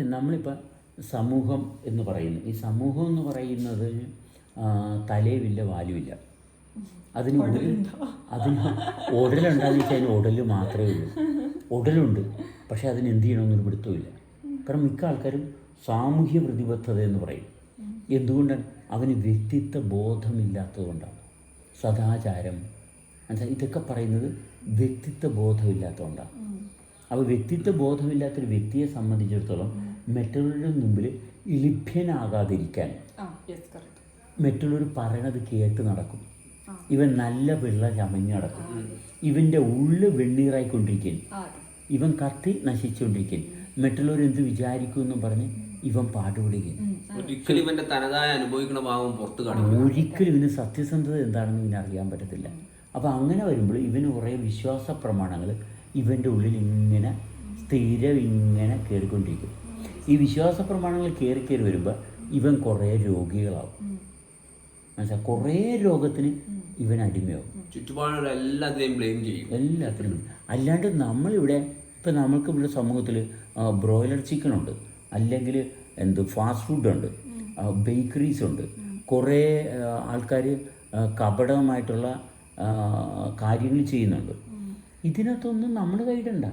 നമ്മളിപ്പോൾ സമൂഹം എന്ന് പറയുന്നു. ഈ സമൂഹം എന്ന് പറയുന്നത് തലയുമില്ല വാലുമില്ല. അതിന് അതിന് ഉടലുണ്ടാന്ന് വെച്ചാൽ അതിന് ഉടൽ മാത്രമേ ഉള്ളൂ. ഉടലുണ്ട് പക്ഷേ അതിന് എന്ത് ചെയ്യണമെന്നൊരു പിടുത്തമില്ല കാരണം മിക്ക ആൾക്കാരും സാമൂഹ്യ പ്രതിബദ്ധത എന്ന് പറയും. എന്തുകൊണ്ടാണ്? അവന് വ്യക്തിത്വ ബോധമില്ലാത്തതുകൊണ്ടാണ്. സദാചാരം ഇതൊക്കെ പറയുന്നത് വ്യക്തിത്വ ബോധമില്ലാത്തതുകൊണ്ടാണ്. അപ്പോൾ വ്യക്തിത്വ ബോധമില്ലാത്തൊരു വ്യക്തിയെ സംബന്ധിച്ചിടത്തോളം മറ്റുള്ളവരുടെ മുമ്പിൽ ഇലിഭ്യനാകാതിരിക്കാൻ ആ യെസ് കറക്റ്റ് മറ്റുള്ളവർ പറയണത് കേട്ട് നടക്കും. ഇവൻ നല്ല പിള്ള ചമഞ്ഞ് നടക്കും. ഇവന്റെ ഉള്ളു വെണ്ണീറായിക്കൊണ്ടിരിക്കും. ഇവൻ കത്തി നശിച്ചുകൊണ്ടിരിക്കും മറ്റുള്ളവർ എന്ത് വിചാരിക്കുമെന്നും പറഞ്ഞ് ഇവൻ പാട്ടുപിടിക്കും ഒരിക്കലും ഇവന്റെ തനതായ അനുഭവിക്കുന്ന ഭാവം പുറത്ത് കാണിക്കും ഒരിക്കലും ഇവന് സത്യസന്ധത എന്താണെന്ന് ഇവന് അറിയാൻ പറ്റത്തില്ല. അപ്പോൾ അങ്ങനെ വരുമ്പോൾ ഇവന് കുറേ വിശ്വാസ പ്രമാണങ്ങൾ ഇവന്റെ ഉള്ളിൽ ഇങ്ങനെ സ്ഥിരം ഇങ്ങനെ കയറിക്കൊണ്ടിരിക്കും ഈ വിശ്വാസ പ്രമാണങ്ങൾ കയറി കയറി വരുമ്പോൾ ഇവൻ കുറേ രോഗികളാവും. മനസ്സിലായി കുറേ രോഗത്തിന് ഇവൻ അടിമയാവും. ചുറ്റുപാടുള്ള എല്ലാത്തിനെയും ബ്ലെയിം ചെയ്യും. എല്ലാത്തിനും. അല്ലാണ്ട് നമ്മളിവിടെ ഇപ്പം നമ്മൾക്ക് ഇവിടെ സമൂഹത്തിൽ ബ്രോയിലർ ചിക്കൻ ഉണ്ട്. അല്ലെങ്കിൽ എന്ത് ഫാസ്റ്റ് ഫുഡ് ഉണ്ട്. ബേക്കറീസ് ഉണ്ട്. കുറേ ആൾക്കാർ കപടമായിട്ടുള്ള കാര്യങ്ങൾ ചെയ്യുന്നുണ്ട്. ഇതിനകത്തൊന്നും നമ്മൾ കൈയിടണ്ട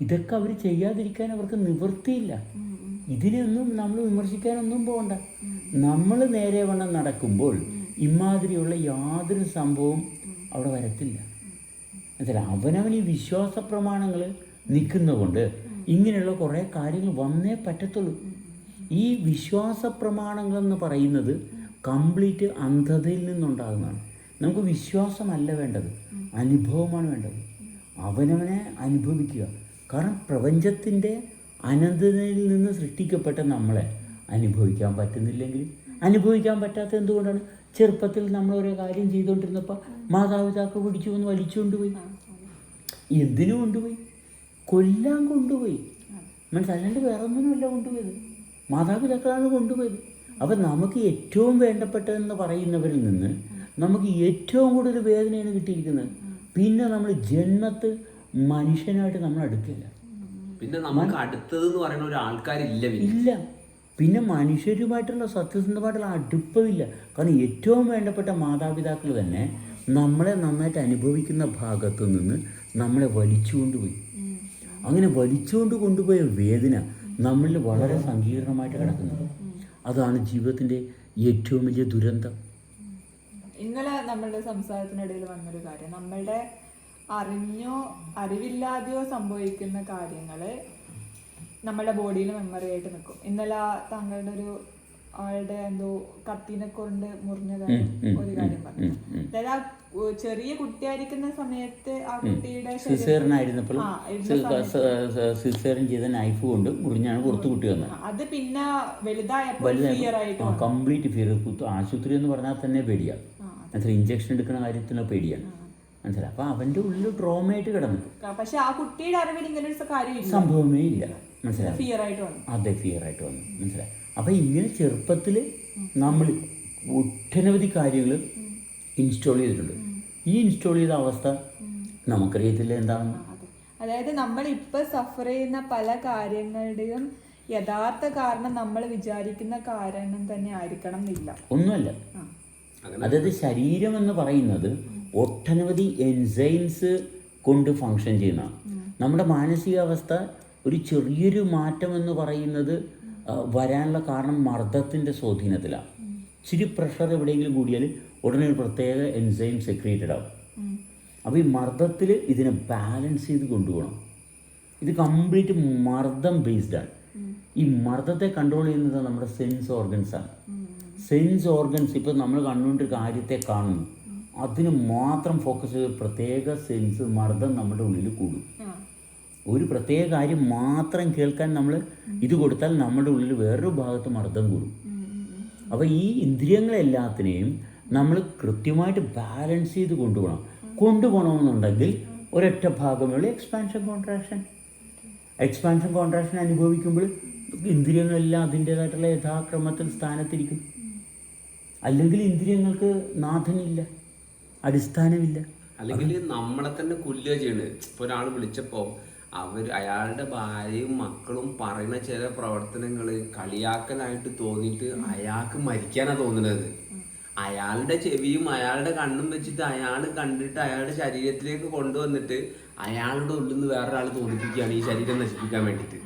ഇതൊക്കെ അവർ ചെയ്യാതിരിക്കാൻ അവർക്ക് നിവൃത്തിയില്ല. ഇതിനൊന്നും നമ്മൾ വിമർശിക്കാനൊന്നും പോകണ്ട നമ്മൾ നേരെ വണ്ണം നടക്കുമ്പോൾ ഇമാതിരിയുള്ള യാതൊരു സംഭവവും അവിടെ വരത്തില്ല. എന്നുവെച്ചാൽ അവനവൻ ഈ വിശ്വാസ പ്രമാണങ്ങൾ നിൽക്കുന്നതുകൊണ്ട് ഇങ്ങനെയുള്ള കുറേ കാര്യങ്ങൾ വന്നേ പറ്റത്തുള്ളൂ. ഈ വിശ്വാസ പ്രമാണങ്ങളെന്ന് പറയുന്നത് കംപ്ലീറ്റ് അന്ധതയിൽ നിന്നുണ്ടാകുന്നതാണ്. നമുക്ക് വിശ്വാസമല്ല വേണ്ടത്. അനുഭവമാണ് വേണ്ടത്. അവനവനെ അനുഭവിക്കുക. കാരണം പ്രപഞ്ചത്തിന്റെ അനന്തതയിൽ നിന്ന് സൃഷ്ടിക്കപ്പെട്ട നമ്മളെ അനുഭവിക്കാൻ പറ്റുന്നില്ലെങ്കിൽ അനുഭവിക്കാൻ പറ്റാത്ത എന്തുകൊണ്ടാണ്? ചെറുപ്പത്തിൽ നമ്മൾ ഓരോ കാര്യം ചെയ്തുകൊണ്ടിരുന്നപ്പോൾ മാതാപിതാക്കൾ പിടിച്ചു വന്ന് വലിച്ചുകൊണ്ടുപോയി. എന്തിനു കൊണ്ടുപോയി? കൊല്ലാൻ കൊണ്ടുപോയി. മനസ്സിലാണ്ട് വേറെ ഒന്നിനുമല്ല കൊണ്ടുപോയത്. മാതാപിതാക്കളാണ് കൊണ്ടുപോയത്. അപ്പം നമുക്ക് ഏറ്റവും വേണ്ടപ്പെട്ടതെന്ന് പറയുന്നവരിൽ നിന്ന് നമുക്ക് ഏറ്റവും കൂടുതൽ വേദനയാണ് കിട്ടിയിരിക്കുന്നത്. പിന്നെ നമ്മൾ ജന്മത്ത് മനുഷ്യനായിട്ട് നമ്മൾ അടുക്കില്ല. പിന്നെ നമുക്ക് അടുത്തത് എന്ന് പറയുന്ന ഒരു ആൾക്കാരില്ല ഇല്ല. പിന്നെ മനുഷ്യരുമായിട്ടുള്ള സത്യസന്ധമായിട്ടുള്ള അടുപ്പമില്ല. കാരണം ഏറ്റവും വേണ്ടപ്പെട്ട മാതാപിതാക്കൾ തന്നെ നമ്മളെ നന്നായിട്ട് അനുഭവിക്കുന്ന ഭാഗത്തു നിന്ന് നമ്മളെ വലിച്ചു കൊണ്ടുപോയി അങ്ങനെ വലിച്ചുകൊണ്ട് കൊണ്ടുപോയ വേദന നമ്മളിൽ വളരെ സങ്കീർണമായിട്ട് കിടക്കുന്നത്. അതാണ് ജീവിതത്തിന്റെ ഏറ്റവും വലിയ ദുരന്തം. ഇന്നലെ നമ്മളുടെ സംസാരത്തിനിടയിൽ വന്നൊരു കാര്യം. നമ്മളുടെ അറിഞ്ഞോ അറിവില്ലാതെയോ സംഭവിക്കുന്ന കാര്യങ്ങൾ നമ്മളുടെ ബോഡിയിൽ മെമ്മറി ആയിട്ട് നിൽക്കും ഇന്നലെ താങ്കളുടെ ഒരു ആളുടെ എന്തോ കത്തിനെ കൊണ്ട് മുറിഞ്ഞ ഒരു കാര്യം പറഞ്ഞു. അതായത് ആ ചെറിയ കുട്ടിയായിരിക്കുന്ന സമയത്ത് ആ കുട്ടിയുടെ സിസേറിൻ ചെയ്ത നൈഫ് കൊണ്ട് മുറിഞ്ഞാണ് പുറത്ത് കുട്ടി വന്നത് അത് പിന്നെ വലുതായപ്പോൾ ഫിയർ ആയിട്ട് കംപ്ലീറ്റ് ഫിയർ ആശുപത്രി എന്ന് പറഞ്ഞാൽ തന്നെ പേടിയാണ് മനസ്സിലായി? ഇഞ്ചക്ഷൻ എടുക്കുന്ന കാര്യത്തിനുള്ള പേടിയാണ്. മനസ്സിലായി? അപ്പോൾ അവന്റെ ഉള്ളിൽ ട്രോമയായിട്ട് കിടന്നു പക്ഷെ ആ കുട്ടിയുടെ അറിവിൽ ഇങ്ങനെ ഒരു കാര്യമില്ല സംഭവമേ ഇല്ല. മനസ്സിലായി? ഫിയർ ആയിട്ട് വന്നു. അതെ ഫിയർ ആയിട്ട് വന്നു. മനസ്സിലായി? അപ്പോൾ ഇങ്ങനെ ചെറുപ്പത്തിൽ നമ്മൾ ഒട്ടനവധി കാര്യങ്ങൾ ഇൻസ്റ്റാൾ ചെയ്തിട്ടുണ്ട്. ഈ ഇൻസ്റ്റാൾ ചെയ്ത അവസ്ഥ നമുക്കറിയത്തില്ല എന്താണെന്ന് അതെ. അതായത് നമ്മൾ ഇപ്പൊ സഫർ ചെയ്യുന്ന പല കാര്യങ്ങളുടെയും യഥാർത്ഥ കാരണം നമ്മൾ വിചാരിക്കുന്ന കാരണം തന്നെ ആയിരിക്കണം എന്നില്ല. ഒന്നുമല്ല. അതായത് ശരീരം എന്ന് പറയുന്നത് ഒട്ടനവധി എൻസൈംസ് കൊണ്ട് ഫങ്ഷൻ ചെയ്യുന്നതാണ് നമ്മുടെ മാനസികാവസ്ഥ ഒരു ചെറിയൊരു മാറ്റം എന്ന് പറയുന്നത് വരാനുള്ള കാരണം മർദ്ദത്തിന്റെ സ്വാധീനത്തിലാണ്. ഇച്ചിരി പ്രഷർ എവിടെയെങ്കിലും കൂടിയാൽ ഉടനെ ഒരു പ്രത്യേക എൻസൈം സെക്രിയേറ്റഡ് ആവും. അപ്പോൾ ഈ മർദ്ദത്തിൽ ഇതിനെ ബാലൻസ് ചെയ്ത് കൊണ്ടുപോകണം. ഇത് കംപ്ലീറ്റ് മർദ്ദം ബേസ്ഡാണ് ഈ മർദ്ദത്തെ കൺട്രോൾ ചെയ്യുന്നത് നമ്മുടെ സെൻസ് ഓർഗൻസ് സെൻസ് ഓർഗൻസ് ഇപ്പോൾ നമ്മൾ കണ്ടുകൊണ്ട് കാര്യത്തെ കാണുന്നു. അതിന് മാത്രം ഫോക്കസ് ചെയ്ത് പ്രത്യേക സെൻസ് മർദ്ദം നമ്മുടെ ഉള്ളിൽ കൂടും. ഒരു പ്രത്യേക കാര്യം മാത്രം കേൾക്കാൻ നമ്മൾ ഇത് കൊടുത്താൽ നമ്മുടെ ഉള്ളിൽ വേറൊരു ഭാഗത്ത് മർദ്ദം കൂടും. അപ്പോൾ ഈ ഇന്ദ്രിയങ്ങളെല്ലാത്തിനെയും നമ്മൾ കൃത്യമായിട്ട് ബാലൻസ് ചെയ്ത് കൊണ്ടുപോകണം. കൊണ്ടുപോകണമെന്നുണ്ടെങ്കിൽ ഒരൊറ്റ ഭാഗമുള്ള എക്സ്പാൻഷൻ കോൺട്രാക്ഷൻ എക്സ്പാൻഷൻ കോൺട്രാക്ഷൻ അനുഭവിക്കുമ്പോൾ ഇന്ദ്രിയങ്ങളെല്ലാം അതിന്റേതായിട്ടുള്ള യഥാക്രമത്തിൽ സ്ഥാനത്തിരിക്കും. അല്ലെങ്കിൽ ഇന്ദ്രിയങ്ങൾക്ക് നാഥനില്ല അടിസ്ഥാനമില്ല. അല്ലെങ്കിൽ നമ്മളെ തന്നെ കുല്ലുക ചെയ്യണത് ഇപ്പൊ ഒരാൾ വിളിച്ചപ്പോ അവർ അയാളുടെ ഭാര്യയും മക്കളും പറയുന്ന ചില പ്രവർത്തനങ്ങൾ കളിയാക്കലായിട്ട് തോന്നിയിട്ട് അയാൾക്ക് മരിക്കാനാ തോന്നുന്നത് അയാളുടെ ചെവിയും അയാളുടെ കണ്ണും വെച്ചിട്ട് അയാൾ കണ്ടിട്ട് അയാളുടെ ശരീരത്തിലേക്ക് കൊണ്ടുവന്നിട്ട് അയാളുടെ ഉള്ളിൽ നിന്ന് വേറൊരാൾ തോന്നിപ്പിക്കുകയാണ് ഈ ശരീരം നശിപ്പിക്കാൻ വേണ്ടിയിട്ട്.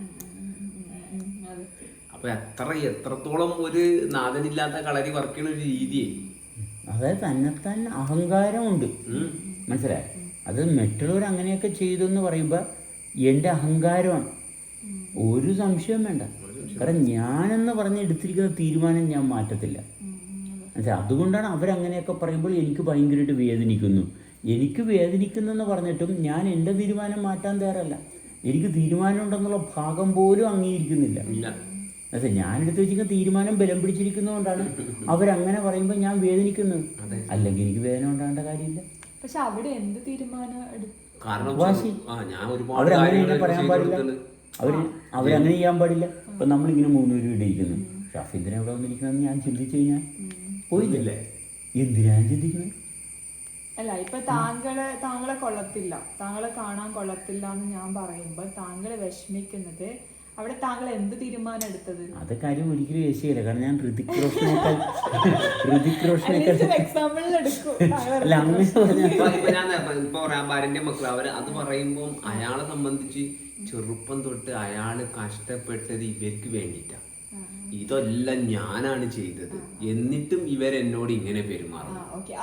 അപ്പൊ എത്ര എത്രത്തോളം ഒരു നാഥനില്ലാത്ത കളരി വർക്ക് ചെയ്യുന്ന ഒരു രീതിയെ? അതായത് തന്നെ അഹങ്കാരമുണ്ട്. മനസ്സിലായി? അത് മറ്റുള്ളവർ അങ്ങനെയൊക്കെ ചെയ്തു എന്ന് പറയുമ്പോൾ എന്റെ അഹങ്കാരമാണ്. ഒരു സംശയം വേണ്ട. കാരണം ഞാനെന്ന് പറഞ്ഞ് എടുത്തിരിക്കുന്ന തീരുമാനം ഞാൻ മാറ്റത്തില്ല. മനസ്സിലായി? അതുകൊണ്ടാണ് അവരങ്ങനെയൊക്കെ പറയുമ്പോൾ എനിക്ക് ഭയങ്കരമായിട്ട് വേദനിക്കുന്നു. എനിക്ക് വേദനിക്കുന്നെന്ന് പറഞ്ഞിട്ടും ഞാൻ എന്റെ തീരുമാനം മാറ്റാൻ തയ്യാറല്ല. എനിക്ക് തീരുമാനം ഉണ്ടെന്നുള്ള ഭാഗം പോലും അംഗീകരിക്കുന്നില്ല. അതെ ഞാനെടുത്ത് വെച്ചിരിക്കുന്ന തീരുമാനം ബലം പിടിച്ചിരിക്കുന്നതുകൊണ്ടാണ് അവരങ്ങനെ പറയുമ്പോൾ ഞാൻ വേദനിക്കുന്നു. അല്ലെങ്കിൽ എനിക്ക് വേദന ഉണ്ടാകേണ്ട കാര്യമില്ല. പക്ഷെ അവിടെ എന്ത് തീരുമാനം അവരങ്ങനെ പറയാൻ പാടില്ല. അവർ അവരങ്ങനെ ചെയ്യാൻ പാടില്ല. ഇപ്പം നമ്മളിങ്ങനെ മൂന്നുപേരും ഇവിടെ ഇരിക്കുന്നു ഷഫീന്ദ്രൻ എവിടെ വന്നിരിക്കണമെന്ന് ഞാൻ ചിന്തിച്ചു കഴിഞ്ഞാൽ പോയില്ലേ? എന്തിനാ ഞാൻ ചിന്തിക്കുന്നത് അല്ല ഇപ്പൊ താങ്കളെ താങ്കളെ കൊള്ളത്തില്ല. താങ്കളെ കാണാൻ കൊള്ളത്തില്ല എന്ന് ഞാൻ പറയുമ്പോൾ താങ്കളെ വിഷമിക്കുന്നത് അവിടെ താങ്കൾ എന്ത് തീരുമാനം എടുത്തത്? അത് കാര്യം ഒരിക്കലും യേശിയല്ല കാരണം ഞാൻ ഋതിക് റോഷനേക്കാൾ ഋതിക് റോഷനേക്കാൾ എക്സാമ്പിളിൽ അല്ല അങ്ങനെ ഇപ്പൊ ഭാര്യന്റെ മക്കൾ അവർ അത് പറയുമ്പോൾ അയാളെ സംബന്ധിച്ച് ചെറുപ്പം തൊട്ട് അയാൾ കഷ്ടപ്പെട്ടത് ഇവർക്ക് വേണ്ടിയിട്ടാ. ഇതെല്ലാം ഞാനാണ് ചെയ്തത്. എന്നിട്ടും ഇവരെന്നോട് ഇങ്ങനെ പെരുമാറും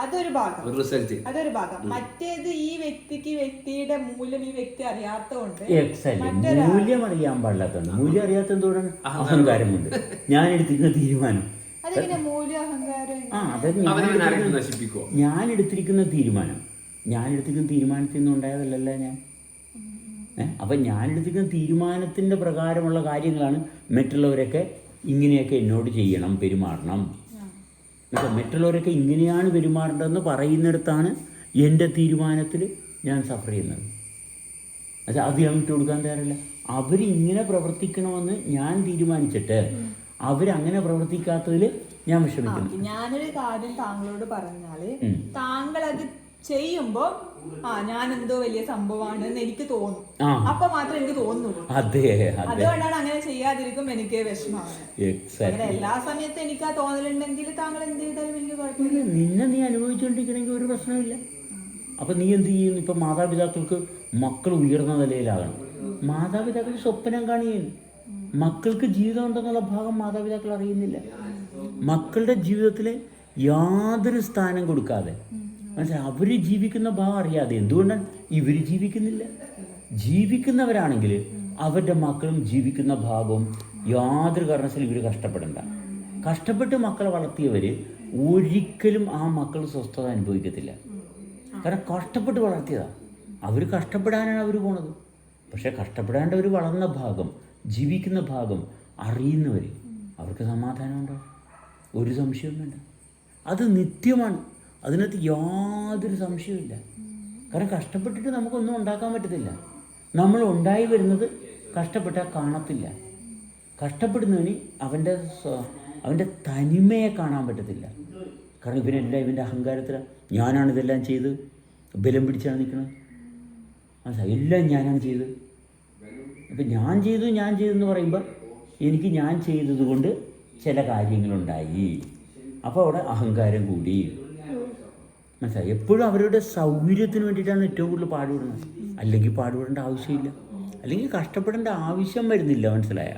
അതൊരു ഭാഗം. ഒരു റിസൾട്ട് അതൊരു ഭാഗം. മറ്റേത് ഈ വ്യക്തിക്ക് വ്യക്തിയുടെ മൂല്യം ഈ വ്യക്തി അറിയാത്തതുകൊണ്ട് മൂല്യം അറിയാൻ പാടില്ലാത്ത മൂല്യം അറിയാത്ത എന്തുകൊണ്ടാണ്? അഹങ്കാരം കൊണ്ട് ഞാൻ എടുത്തിരിക്കുന്ന തീരുമാനം. ഞാൻ എടുത്തിരിക്കുന്ന തീരുമാനം. ഞാൻ എടുത്തിരിക്കുന്ന തീരുമാനത്തിൽ നിന്ന് ഉണ്ടായതല്ലല്ലോ ഞാൻ. അപ്പൊ അപ്പം ഞാൻ എടുത്തിരിക്കുന്ന തീരുമാനത്തിന്റെ പ്രകാരമുള്ള കാര്യങ്ങളാണ് മറ്റുള്ളവരൊക്കെ ഇങ്ങനെയൊക്കെ എന്നോട് ചെയ്യണം പെരുമാറണം. ഇപ്പം മറ്റുള്ളവരൊക്കെ ഇങ്ങനെയാണ് പെരുമാറേണ്ടതെന്ന് പറയുന്നിടത്താണ് എന്റെ തീരുമാനത്തിൽ ഞാൻ സഫർ ചെയ്യുന്നത്. അത് അത് ഞാൻ വിട്ടു കൊടുക്കാൻ തയ്യാറില്ല. അവരിങ്ങനെ പ്രവർത്തിക്കണമെന്ന് ഞാൻ തീരുമാനിച്ചിട്ട് അവരങ്ങനെ പ്രവർത്തിക്കാത്തതിൽ ഞാൻ വിഷമിക്കുന്നു. ഞാനൊരു കാര്യം താങ്കളോട് പറഞ്ഞാൽ. താങ്കൾ അത് ചെയ്യുമ്പോ ആ ഞാൻ എന്തോ വലിയ സംഭവമാണ് എന്ന് എനിക്ക് തോന്നും. അപ്പൊ മാത്രമേ എനിക്ക് തോന്നുള്ളൂ. അതെ അതെ. അതുകൊണ്ടാണ് അങ്ങനെ ചെയ്യാതിരിക്കും എനിക്ക് വിഷമമാണ് എല്ലാ സമയത്തും എനിക്ക് ആ തോന്നലുണ്ടെങ്കിൽ താങ്കൾ എന്ത് ചെയ്താലും എനിക്ക് കുഴപ്പമില്ല. നിന്നെ നീ അനുഭവിച്ചുകൊണ്ടിരിക്കണമെങ്കിൽ ഒരു പ്രശ്നമില്ല അപ്പൊ നീ എന്ത് ചെയ്യുന്നു ഇപ്പൊ മാതാപിതാക്കൾക്ക് മക്കൾ ഉയർന്ന നിലയിലാകണം. മാതാപിതാക്കൾ സ്വപ്നം കാണുകയും മക്കൾക്ക് ജീവിതം ഉണ്ടെന്നുള്ള ഭാഗം മാതാപിതാക്കൾ അറിയുന്നില്ല. മക്കളുടെ ജീവിതത്തിൽ യാതൊരു സ്ഥാനം കൊടുക്കാതെ മനസ്സിലായി അവർ ജീവിക്കുന്ന ഭാവം അറിയാതെ എന്തുകൊണ്ടാണ് ഇവർ ജീവിക്കുന്നില്ല? ജീവിക്കുന്നവരാണെങ്കിൽ അവരുടെ മക്കളും ജീവിക്കുന്ന ഭാവം യാതൊരു കാരണവശാലും ഇവർ കഷ്ടപ്പെടണ്ട. കഷ്ടപ്പെട്ട് മക്കളെ വളർത്തിയവർ ഒരിക്കലും ആ മക്കൾ സ്വസ്ഥത അനുഭവിക്കത്തില്ല. കാരണം കഷ്ടപ്പെട്ട് വളർത്തിയതാണ് അവർ കഷ്ടപ്പെടാനാണ് അവർ പോണത്. പക്ഷേ കഷ്ടപ്പെടാണ്ട് അവർ വളർന്ന ഭാഗം ജീവിക്കുന്ന ഭാഗം അറിയുന്നവർ അവർക്ക് സമാധാനം ഉണ്ടാവും. ഒരു സംശയവും വേണ്ട. അത് നിത്യമാണ്. അതിനകത്ത് യാതൊരു സംശയവുമില്ല. കാരണം കഷ്ടപ്പെട്ടിട്ട് നമുക്കൊന്നും ഉണ്ടാക്കാൻ പറ്റത്തില്ല. നമ്മൾ ഉണ്ടായി വരുന്നത് കഷ്ടപ്പെട്ടാൽ കാണത്തില്ല. കഷ്ടപ്പെടുന്നവന് അവന്റെ അവന്റെ തനിമയെ കാണാൻ പറ്റത്തില്ല. കാരണം ഇവനെല്ലാം ഇവന്റെ അഹങ്കാരത്തിലാണ് ഞാനാണ് ഇതെല്ലാം ചെയ്ത്. ബലം പിടിച്ചാണ് നിൽക്കുന്നത്. മനസ്സിലായി? എല്ലാം ഞാനാണ് ചെയ്തത് അപ്പം ഞാൻ ചെയ്തു ഞാൻ ചെയ്തു എന്ന് പറയുമ്പോൾ എനിക്ക് ഞാൻ ചെയ്തതുകൊണ്ട് ചില കാര്യങ്ങളുണ്ടായി. അപ്പോൾ അവിടെ അഹങ്കാരം കൂടി. മനസ്സിലായി? എപ്പോഴും അവരുടെ സൗകര്യത്തിന് വേണ്ടിയിട്ടാണ് ഏറ്റവും കൂടുതൽ പാടുപെടുന്നത്. അല്ലെങ്കിൽ പാടുപെടേണ്ട ആവശ്യമില്ല. അല്ലെങ്കിൽ കഷ്ടപ്പെടേണ്ട ആവശ്യം വരുന്നില്ല മനസ്സിലായ?